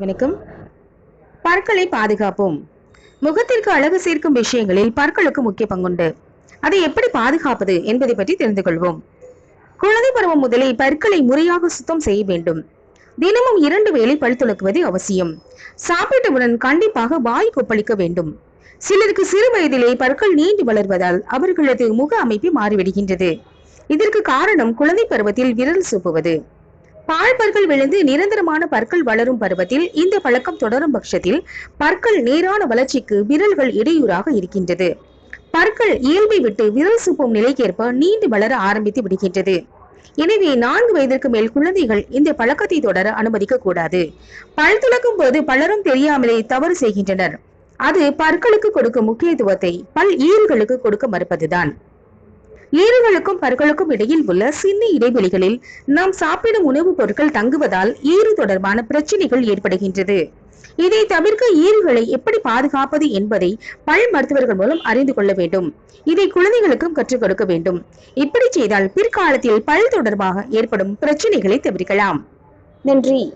வணக்கம். பற்களை பாதுகாப்போம். முகத்திற்கு அழகு சேர்க்கும் விஷயங்களில் பற்களுக்கு முக்கிய பங்குண்டு. அதை எப்படி பாதுகாப்பது என்பதை பற்றி தெரிந்து கொள்வோம். குழந்தை பருவம் முதலே பற்களை முறையாக சுத்தம் செய்ய வேண்டும். தினமும் இரண்டு வேளை பல் துலக்குவது அவசியம். சாப்பிட்டவுடன் கண்டிப்பாக வாய் கொப்பளிக்க வேண்டும். சிலருக்கு சிறு வயதிலே பற்கள் நீண்டு வளர்வதால் அவர்களது முக அமைப்பு மாறிவிடுகின்றது. இதற்கு காரணம் குழந்தை பருவத்தில் விரல் சூப்புவது. பால் பற்கள் விழுந்து நிரந்தரமான பற்கள் வளரும் பருவத்தில் இந்த பழக்கம் தொடரும் பட்சத்தில் பற்கள் நேரான வளர்ச்சிக்கு விரல்கள் இடையூறாக இருக்கின்றது. பற்கள் இயல்பை விட்டு விரல் சூப்பும் நிலைக்கேற்ப நீண்டு வளர ஆரம்பித்து விடுகின்றது. எனவே நான்கு வயதிற்கு மேல் குழந்தைகள் இந்த பழக்கத்தை தொடர அனுமதிக்க கூடாது. பல் துலக்கும் போது பலரும் தெரியாமலே தவறு செய்கின்றனர். அது பற்களுக்கு கொடுக்கும் முக்கியத்துவத்தை பல் ஈறுகளுக்கு கொடுக்க மறுப்பதுதான். ஈறுகளுக்கும் பற்களுக்கும் இடையில் உள்ள சின்ன இடைவெளிகளில் நாம் சாப்பிடும் உணவுப் பொருட்கள் தங்குவதால் ஈறு தொடர்பான பிரச்சனைகள் ஏற்படுகின்றது. இதை தவிர்க்க ஈறுகளை எப்படி பாதுகாப்பது என்பதை பல் மருத்துவர்கள் மூலம் அறிந்து கொள்ள வேண்டும். இதை குழந்தைகளுக்கும் கற்றுக் கொடுக்க வேண்டும். இப்படி செய்தால் பிற்காலத்தில் பல் தொடர்பாக ஏற்படும் பிரச்சனைகளை தவிர்க்கலாம். நன்றி.